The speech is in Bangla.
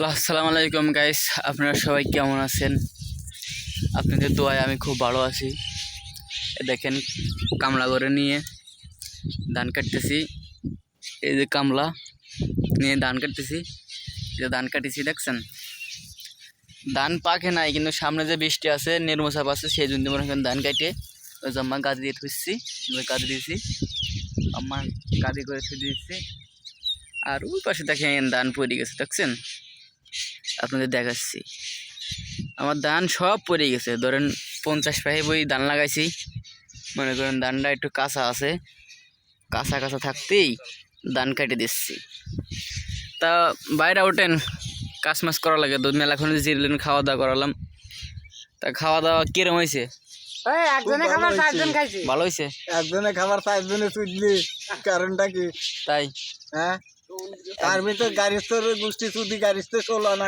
আসসালামু আলাইকুম গাইস আপনারা সবাই কেমন আছেন? আপনাদের দোয়ায় আমি খুব ভালো আছি। দেখেন, কামলা করে নিয়ে ধান কাটতেছি। এই যে কামলা নিয়ে ধান কাটতেছি যে ধান কাটেছি দেখছেন? ধান পাকে নাই, কিন্তু সামনে যে বৃষ্টি আছে নির্মসাপ আছে, সেই জন্য মনে ধান কাটে। ওই যে আম্মা গাছ দিয়ে থুসছি গাছ দিয়েছি। আম্মা গাদি করে থুই দিয়েছি। আর ওই পাশে দেখেন ধান পড়ে গেছে, দেখছেন? আপনাদের দেখাচ্ছি। আমার ধান সব পড়ে গেছে। ধরেন পঞ্চাশ পাহে বই ধান লাগাইছি। মনে করেন ধানটা একটু কাঁচা আছে। কাঁচা কাঁচা থাকতেই ধান কেটে দিচ্ছি। তা বাইরে ওঠেন কাজ মাছ করা লাগে। তো মেলাখন জিরলেন খাওয়া দাওয়া করালাম। তা খাওয়া দাওয়া কিরম হয়েছে? একজনে ভালো হয়েছে। চারজন খাইছে। ভালো হয়েছে? একজনে খাবার চারজনে চুদলি কারণটা কি? তাই। হ্যাঁ? তার ভিতর তোর গোষ্ঠী শুধু গাড়ির ষোলো আনা